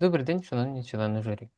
Добрий день, шановні члени журі.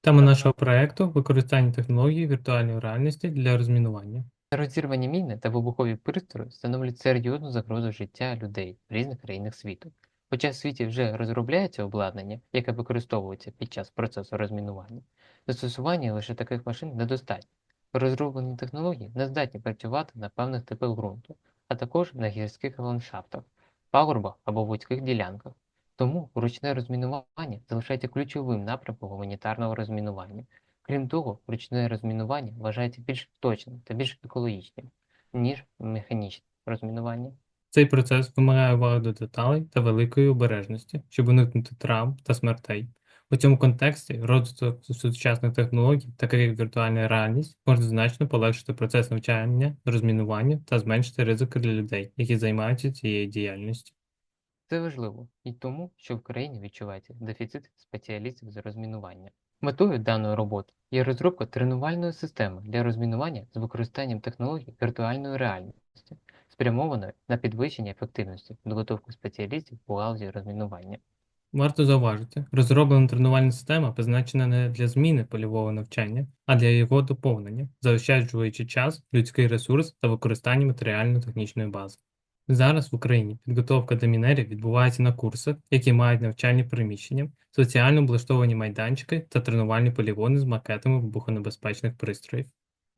Тема нашого проекту використання технологій віртуальної реальності для розмінування. Розірвані міни та вибухові пристрої становлять серйозну загрозу життя людей в різних країнах світу. Хоча в світі вже розробляється обладнання, яке використовується під час процесу розмінування, застосування лише таких машин недостатньо. Розроблені технології не здатні працювати на певних типах ґрунту, а також на гірських ландшафтах, пагорбах або вузьких ділянках. Тому ручне розмінування залишається ключовим напрямком гуманітарного розмінування. Крім того, ручне розмінування вважається більш точним та більш екологічним, ніж механічне розмінування. Цей процес вимагає уваги до деталей та великої обережності, щоб уникнути травм та смертей. У цьому контексті розвиток сучасних технологій, таких як віртуальна реальність, може значно полегшити процес навчання, розмінування та зменшити ризики для людей, які займаються цією діяльністю. Це важливо і тому, що в країні відчувається дефіцит спеціалістів з розмінування. Метою даної роботи є розробка тренувальної системи для розмінування з використанням технологій віртуальної реальності, спрямованої на підвищення ефективності підготовки спеціалістів у галузі розмінування. Варто зауважити, розроблена тренувальна система призначена не для зміни польового навчання, а для його доповнення, заощаджуючи час, людський ресурс та використання матеріально-технічної бази. Зараз в Україні підготовка демінерів відбувається на курсах, які мають навчальні приміщення, соціально облаштовані майданчики та тренувальні полігони з макетами вибухонебезпечних пристроїв.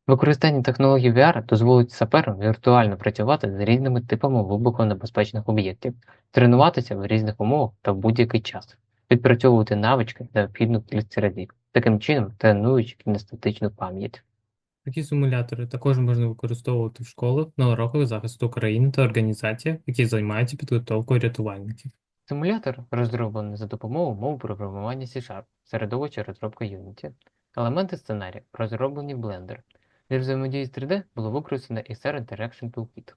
Використання технологій VR дозволить саперам віртуально працювати з різними типами вибухонебезпечних об'єктів, тренуватися в різних умовах та в будь-який час, відпрацьовувати навички, необхідну для разів, таким чином тренуючи кінестатичну пам'ять. Такі симулятори також можна використовувати в школах, на уроках захисту України та організаціях, які займаються підготовкою рятувальників. Симулятор розроблений за допомогою мов програмування C-Sharp, середовище розробки Unity. Елементи сценарію розроблені в Blender. Для взаємодії з 3D було використано XR Interaction Toolkit.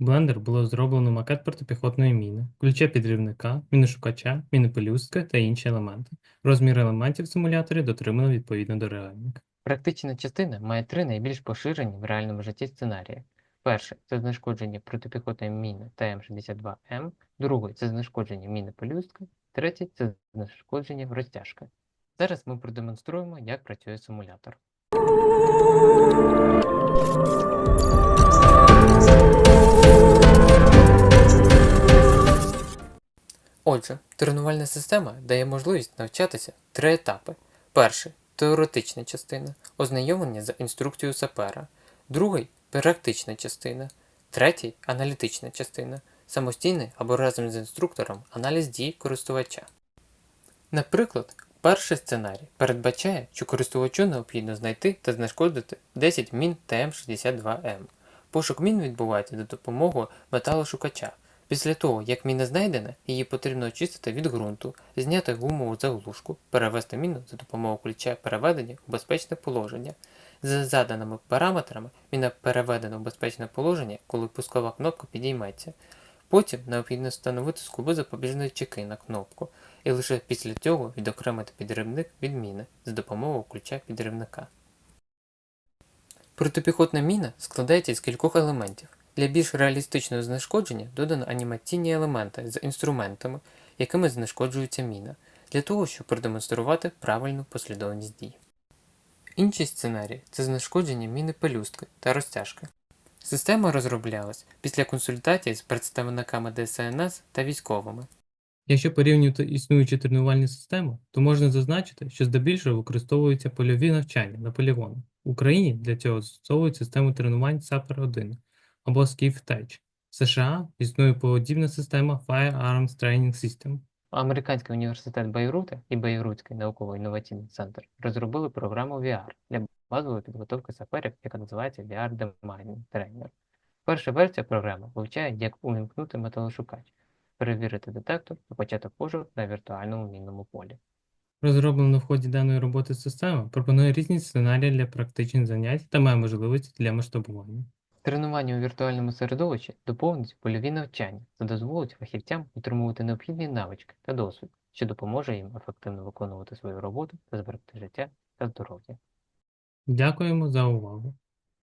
Blender було зроблено макет протипіхотної міни, ключа підривника, міношукача, міни-пелюстки та інші елементи. Розмір елементів в симуляторі дотримано відповідно до реальника. Практична частина має три найбільш поширені в реальному житті сценарії. Перший це знешкодження протипіхотної міни ТМ-62М, другий це знешкодження міни пелюстки, третій це знешкодження розтяжки. Зараз ми продемонструємо, як працює симулятор. Отже, тренувальна система дає можливість навчатися три етапи. Перший теоретична частина, ознайомлення з інструкцією сапера, другий практична частина, третій аналітична частина, самостійний або разом з інструктором аналіз дій користувача. Наприклад, перший сценарій передбачає, що користувачу необхідно знайти та знешкодити 10 мін ТМ62М. Пошук мін відбувається за допомогою металошукача. Після того, як міна знайдена, її потрібно очистити від ґрунту, зняти гумову заглушку, перевести міну за допомогою ключа переведення у безпечне положення. За заданими параметрами міна переведена у безпечне положення, коли пускова кнопка підійметься. Потім необхідно встановити скоби запобіжної чеки на кнопку, і лише після цього відокремити підривник від міни за допомогою ключа підривника. Протипіхотна міна складається з кількох елементів. Для більш реалістичного знешкодження додано анімаційні елементи з інструментами, якими знешкоджується міна, для того, щоб продемонструвати правильну послідовність дій. Інший сценарій це знешкодження міни пелюстки та розтяжки. Система розроблялась після консультацій з представниками ДСНС та військовими. Якщо порівнювати існуючі тренувальні системи, то можна зазначити, що здебільшого використовуються польові навчання на полігонах. В Україні для цього застосовують систему тренувань SAPR-1 або Skiff Tech. В США існує подібна система Firearms Training System. Американський університет Байрута і Байрутський науково-інноваційний центр розробили програму VR для базової підготовки саперів, яка називається VR Demining Trainer. Перша версія програми вивчає, як увімкнути металошукач, перевірити детектор і почати пошук на віртуальному мінному полі. Розроблена в ході даної роботи система пропонує різні сценарії для практичних занять та має можливості для масштабування. Тренування у віртуальному середовищі доповнить польові навчання та дозволить фахівцям отримувати необхідні навички та досвід, що допоможе їм ефективно виконувати свою роботу та зберегти життя та здоров'я. Дякуємо за увагу!